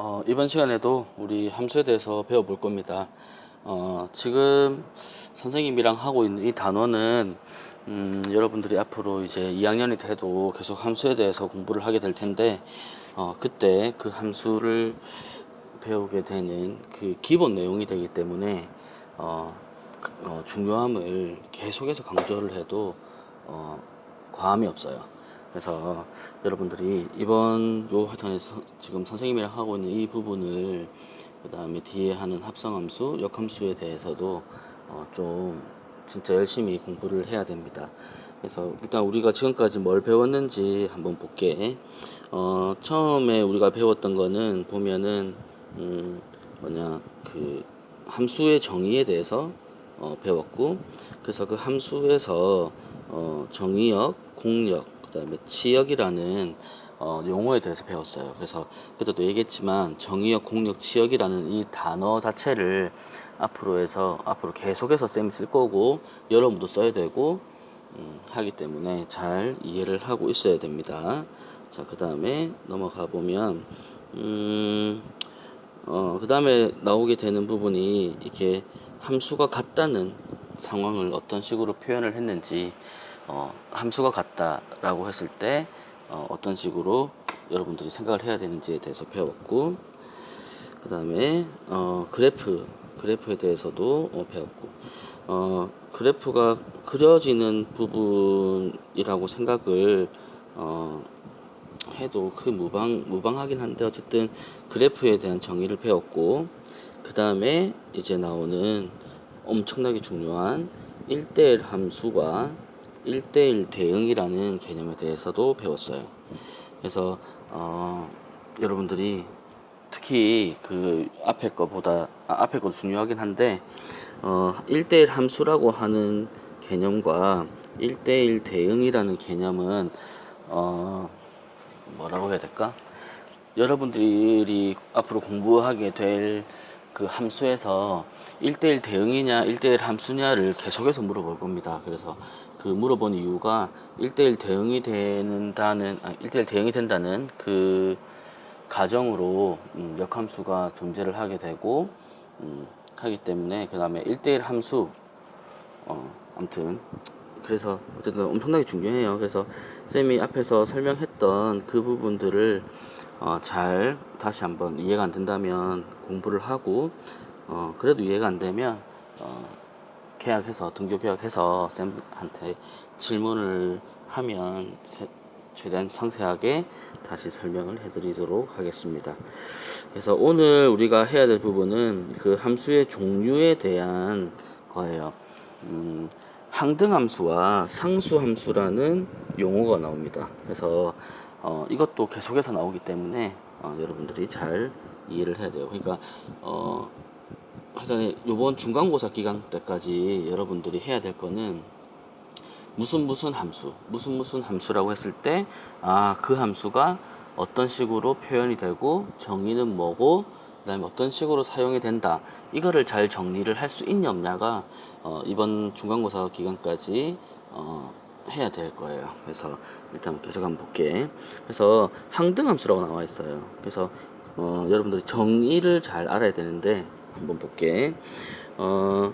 어, 이번 시간에도 우리 함수에 대해서 배워볼 겁니다. 어, 지금 선생님이랑 하고 있는 이 단원은 음, 여러분들이 앞으로 이제 2학년이 돼도 계속 함수에 대해서 공부를 하게 될 텐데 어, 그때 그 함수를 배우게 되는 그 기본 내용이 되기 때문에 어, 그, 어, 중요함을 계속해서 강조를 해도 어, 과함이 없어요. 그래서 여러분들이 이번 요 하여튼에서 지금 선생님이랑 하고 있는 이 부분을 그 다음에 뒤에 하는 합성함수, 역함수에 대해서도 어, 좀 진짜 열심히 공부를 해야 됩니다. 그래서 일단 우리가 지금까지 뭘 배웠는지 한번 볼게. 어, 처음에 우리가 배웠던 거는 보면은 음, 뭐냐 그 함수의 정의에 대해서 어, 배웠고 그래서 그 함수에서 어, 정의역, 공역, 그다음에 치역이라는 어, 용어에 대해서 배웠어요. 그래서 그때도 얘기했지만 정의역, 공역, 치역이라는 이 단어 자체를 앞으로 해서 앞으로 계속해서 쌤이 쓸 거고 여러분도 써야 되고 음, 하기 때문에 잘 이해를 하고 있어야 됩니다. 자, 그 다음에 넘어가 보면 음, 어, 그 다음에 나오게 되는 부분이 이렇게 함수가 같다는 상황을 어떤 식으로 표현을 했는지 어, 함수가 같다라고 했을 때 어, 어떤 식으로 여러분들이 생각을 해야 되는지에 대해서 배웠고 그 다음에 어, 그래프 그래프에 대해서도 어, 배웠고 어, 그래프가 그려지는 부분이라고 생각을 어, 해도 그 무방 무방하긴 한데 어쨌든 그래프에 대한 정의를 배웠고 그 다음에 이제 나오는 엄청나게 중요한 1대1 함수와 1대1 대응이라는 개념에 대해서도 배웠어요. 그래서 어, 여러분들이 특히 그 앞에 거보다 아, 앞에 거 중요하긴 한데 어, 1대1 함수라고 하는 개념과 1대1 대응이라는 개념은 어, 뭐라고 해야 될까? 여러분들이 앞으로 공부하게 될 그 함수에서 1대1 대응이냐 1대1 함수냐를 계속해서 물어볼 겁니다. 그래서 그 물어본 이유가 1대1 대응이 된다는 아, 1대1 대응이 된다는 그 가정으로 음, 역함수가 존재를 하게 되고 음, 하기 때문에 그 다음에 1대1 함수 어, 아무튼 그래서 어쨌든 엄청나게 중요해요. 그래서 쌤이 앞에서 설명했던 그 부분들을 어, 잘 다시 한번 이해가 안 된다면 공부를 하고 어, 그래도 이해가 안 되면 어, 계약해서 등교 계약해서 쌤한테 질문을 하면 세- 최대한 상세하게 다시 설명을 해드리도록 하겠습니다. 그래서 오늘 우리가 해야 될 부분은 그 함수의 종류에 대한 거예요. 음, 항등함수와 상수함수라는 용어가 나옵니다. 그래서 어, 이것도 계속해서 나오기 때문에 어, 여러분들이 잘 이해를 해야 돼요. 그러니까 어, 하여튼 이번 중간고사 기간 때까지 여러분들이 해야 될 거는 무슨 무슨 함수, 무슨 무슨 함수라고 했을 때, 아, 그 함수가 어떤 식으로 표현이 되고, 정의는 뭐고, 그 다음에 어떤 식으로 사용이 된다. 이거를 잘 정리를 할 수 있냐 없냐가, 어, 이번 중간고사 기간까지, 어, 해야 될 거예요. 그래서 일단 계속 한번 볼게. 그래서 항등함수라고 나와 있어요. 그래서, 어, 여러분들이 정의를 잘 알아야 되는데, 한번 볼게. 어,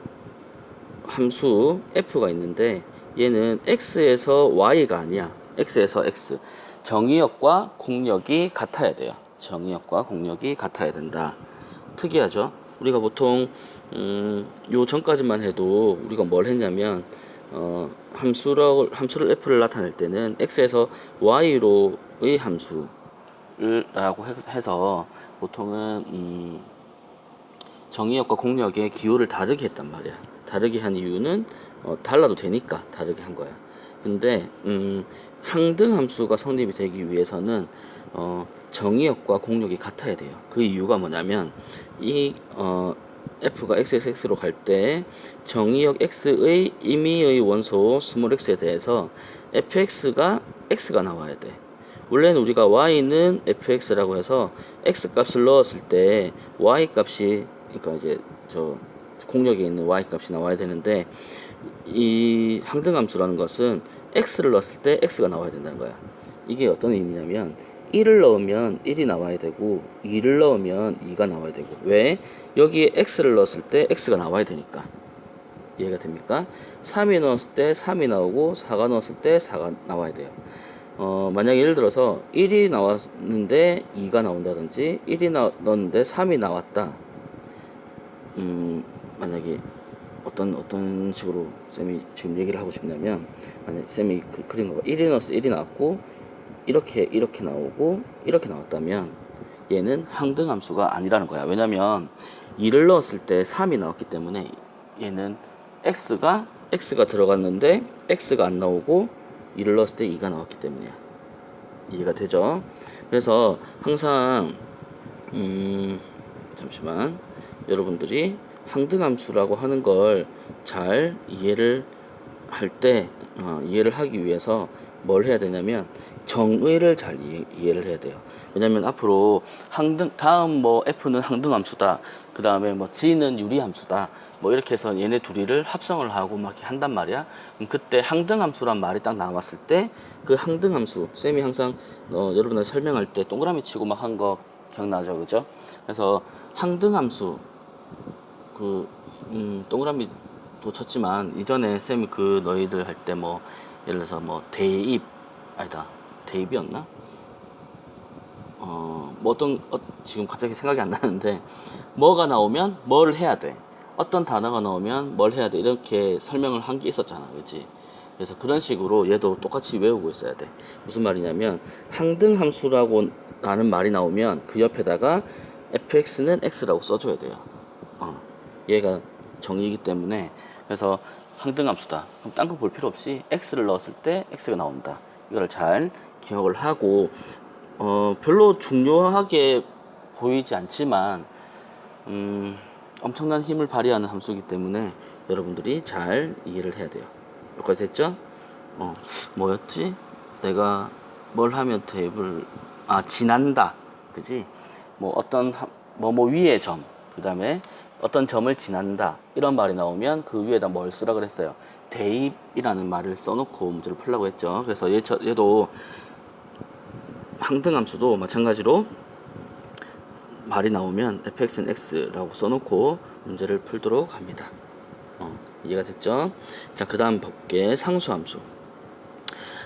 함수 f가 있는데 얘는 x에서 y가 아니야. x에서 x. 정의역과 공역이 같아야 돼요. 정의역과 공역이 같아야 된다. 특이하죠? 우리가 보통 음, 요 전까지만 해도 우리가 뭘 했냐면 어, 함수를 함수를 f를 나타낼 때는 x에서 y로의 함수라고 해- 해서 보통은 음, 정의역과 공역의 기호를 다르게 했단 말이야. 다르게 한 이유는 어, 달라도 되니까 다르게 한 거야. 근데 음, 항등 함수가 성립이 되기 위해서는 어, 정의역과 공역이 같아야 돼요. 그 이유가 뭐냐면 이 어, f가 x에서 x로 갈 때 정의역 x의 임의의 원소 스몰 x에 대해서 fx가 x가 나와야 돼. 원래는 우리가 y는 fx라고 해서 x 값을 넣었을 때 y 값이 그러니까 이제 저 공역에 있는 y 값이 나와야 되는데 이 항등함수라는 것은 x를 넣었을 때 x가 나와야 된다는 거야. 이게 어떤 의미냐면 1을 넣으면 1이 나와야 되고 2를 넣으면 2가 나와야 되고 왜? 여기에 x를 넣었을 때 x가 나와야 되니까 이해가 됩니까? 3이 넣었을 때 3이 나오고 4가 넣었을 때 4가 나와야 돼요. 어, 만약에 예를 들어서 1이 나왔는데 2가 나온다든지 1이 나, 넣었는데 3이 나왔다. 음, 만약에 어떤 어떤 식으로 쌤이 지금 얘기를 하고 싶냐면 만약 쌤이 그, 그린 거 봐. 1이 넣었을 때 1이 나왔고 이렇게 이렇게 나오고 이렇게 나왔다면 얘는 항등함수가 아니라는 거야. 왜냐면 2를 넣었을 때 3이 나왔기 때문에 얘는 x가 x가 들어갔는데 x가 안 나오고 2를 넣었을 때 2가 나왔기 때문이야. 이해가 되죠? 그래서 항상 음 잠시만 여러분들이 항등함수라고 하는 걸 잘 이해를 할때 어, 이해를 하기 위해서 뭘 해야 되냐면 정의를 잘 이해, 이해 를 해야 돼요. 왜냐면 앞으로 항등 다음 뭐 f는 항등함수다. 그 다음에 뭐 g는 유리함수다. 뭐 이렇게 해서 얘네 둘이를 합성을 하고 막 이렇게 한단 말이야. 그럼 그때 항등함수란 말이 딱 나왔을 때 그 항등함수 쌤이 항상 어, 여러분들 설명할 때 동그라미 치고 막 한 거 기억나죠, 그죠? 그래서 항등함수 그 음, 동그라미도 쳤지만 이전에 쌤이 그 너희들 할 때 뭐 예를 들어서 뭐 대입 아니다 대입이었나? 어, 뭐 어떤 어, 지금 갑자기 생각이 안 나는데 뭐가 나오면 뭘 해야 돼? 어떤 단어가 나오면 뭘 해야 돼? 이렇게 설명을 한 게 있었잖아, 그렇지? 그래서 그런 식으로 얘도 똑같이 외우고 있어야 돼. 무슨 말이냐면 항등 함수라고 라는 말이 나오면 그 옆에다가 fx는 x라고 써줘야 돼요. 어, 얘가 정의이기 때문에 그래서 항등함수다. 그럼 딴 거 볼 필요 없이 x를 넣었을 때 x가 나온다. 이걸 잘 기억을 하고 어, 별로 중요하게 보이지 않지만 음, 엄청난 힘을 발휘하는 함수이기 때문에 여러분들이 잘 이해를 해야 돼요. 여기까지 됐죠? 어, 뭐였지? 내가 뭘 하면 대입을 아 지난다, 그지? 뭐 어떤 뭐뭐 위의 점, 그 다음에 어떤 점을 지난다 이런 말이 나오면 그 위에다 뭘 쓰라 그랬어요. 대입이라는 말을 써놓고 문제를 풀라고 했죠. 그래서 얘, 저- 얘도 항등함수도 마찬가지로 말이 나오면 fx는 x라고 써놓고 문제를 풀도록 합니다. 어, 이해가 됐죠? 자, 그 다음 볼게. 상수함수.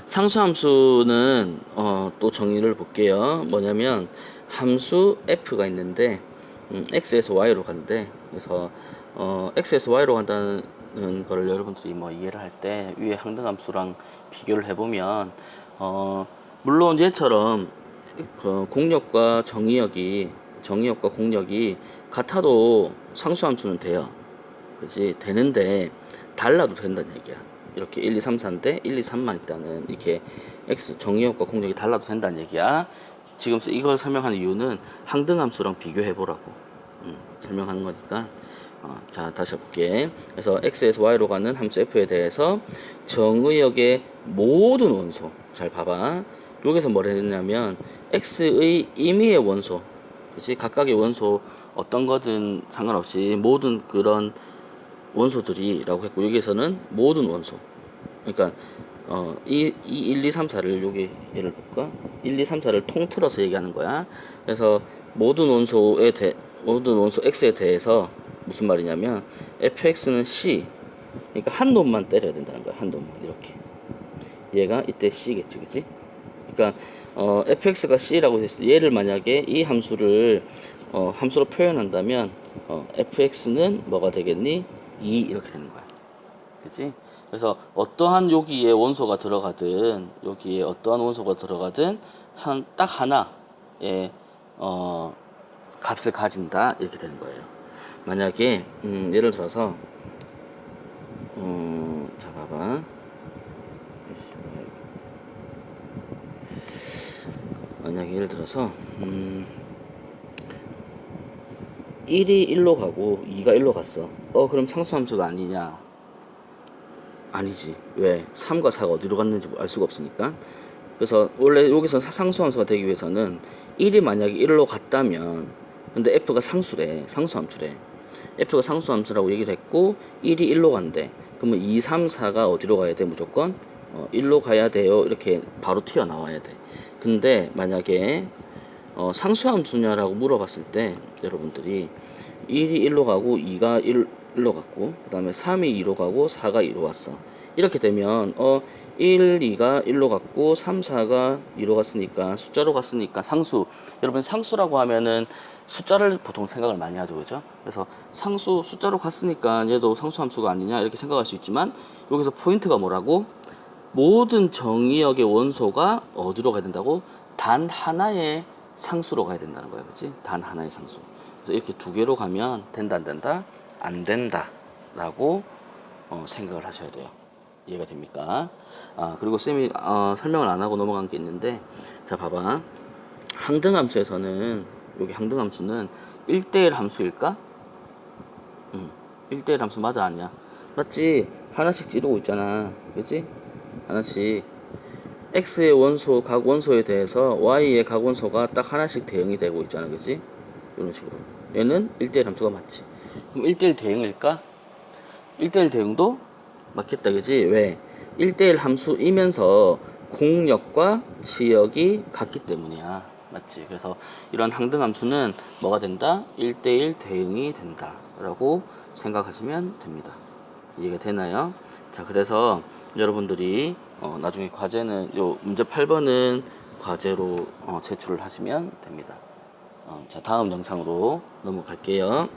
상수함수는 어, 또 정의를 볼게요. 뭐냐면 함수 f가 있는데 음, x에서 y로 간대. 그래서 어, x에서 y로 간다는 거를 여러분들이 뭐 이해를 할 때 위에 항등함수랑 비교를 해보면 어, 물론 얘처럼 그 공력과 정의역이 정의역과 공력이 같아도 상수함수는 돼요. 그지 되는데 달라도 된다는 얘기야. 이렇게 1, 2, 3, 4인데 1, 2, 3만 있다는 이렇게 x 정의역과 공력이 달라도 된다는 얘기야. 지금 이걸 설명하는 이유는 항등함수랑 비교해 보라고 음, 설명하는 거니까. 어, 자 다시 해볼게. 그래서 x에서 y로 가는 함수 f에 대해서 정의역의 모든 원소 잘 봐봐. 여기서 뭘 했냐면 x의 임의의 원소, 그치 각각의 원소 어떤 거든 상관없이 모든 그런 원소들이라고 했고 여기에서는 모든 원소. 그러니까 어, 이, 이 1, 2, 3, 4를 여기 예를 볼까? 1, 2, 3, 4를 통틀어서 얘기하는 거야. 그래서 모든 원소에 대 모든 원소 x에 대해서 무슨 말이냐면 fx는 c. 그러니까 한 놈만 때려야 된다는 거야. 한 놈만 이렇게. 얘가 이때 c겠지, 그치? 그러니까 어, fx가 c라고 했을 때 얘를 만약에 이 함수를 어, 함수로 표현한다면 어, fx는 뭐가 되겠니? 2 이렇게 되는 거야. 그치? 그래서 어떠한 여기에 원소가 들어가든 여기에 어떠한 원소가 들어가든 한 딱 하나의 어, 값을 가진다 이렇게 되는 거예요. 만약에 음, 예를 들어서 음, 자 봐봐. 만약에 예를 들어서 음, 1이 1로 가고 2가 1로 갔어. 어 그럼 상수함수가 아니냐? 아니지. 왜? 3과 4가 어디로 갔는지 알 수가 없으니까. 그래서 원래 여기서 사- 상수함수가 되기 위해서는 1이 만약에 1로 갔다면 근데 f가 상수래. 상수 함수래. f가 상수 함수라고 얘기를 했고 1이 1로 간대. 그러면 2, 3, 4가 어디로 가야 돼? 무조건 어, 1로 가야 돼요. 이렇게 바로 튀어나와야 돼. 근데 만약에 어, 상수 함수냐라고 물어봤을 때 여러분들이 1이 1로 가고 2가 1, 1로 갔고 그 다음에 3이 2로 가고 4가 2로 왔어 이렇게 되면 어 1, 2가 1로 갔고 3, 4가 2로 갔으니까 숫자로 갔으니까 상수 여러분 상수라고 하면은 숫자를 보통 생각을 많이 하죠 그죠 그래서 상수 숫자로 갔으니까 얘도 상수함수가 아니냐 이렇게 생각할 수 있지만 여기서 포인트가 뭐라고 모든 정의역의 원소가 어디로 가야 된다고? 단 하나의 상수로 가야 된다는 거야, 그렇지? 단 하나의 상수. 그래서 이렇게 두 개로 가면 된다, 안 된다? 안 된다 라고 어, 생각을 하셔야 돼요. 이해가 됩니까? 아 그리고 쌤이 어, 설명을 안 하고 넘어간 게 있는데, 자 봐봐. 항등함수에서는 여기 항등함수는 1대1 함수일까? 응. 1대1 함수 맞아 아니야? 맞지? 하나씩 찌르고 있잖아. 그치? 하나씩. x의 원소, 각 원소에 대해서 y의 각 원소가 딱 하나씩 대응이 되고 있잖아. 그치? 이런 식으로. 얘는 1대1 함수가 맞지. 그럼 1대1 대응일까? 1대1 대응도 맞겠다. 그치? 왜? 1대1 함수이면서 공역과 지역이 같기 때문이야. 맞지? 그래서 이런 항등 함수는 뭐가 된다? 1대1 대응이 된다. 라고 생각하시면 됩니다. 이해가 되나요? 자, 그래서 여러분들이 어, 나중에 과제는 요 문제 8번은 과제로 어, 제출을 하시면 됩니다. 어, 자, 다음 영상으로 넘어갈게요.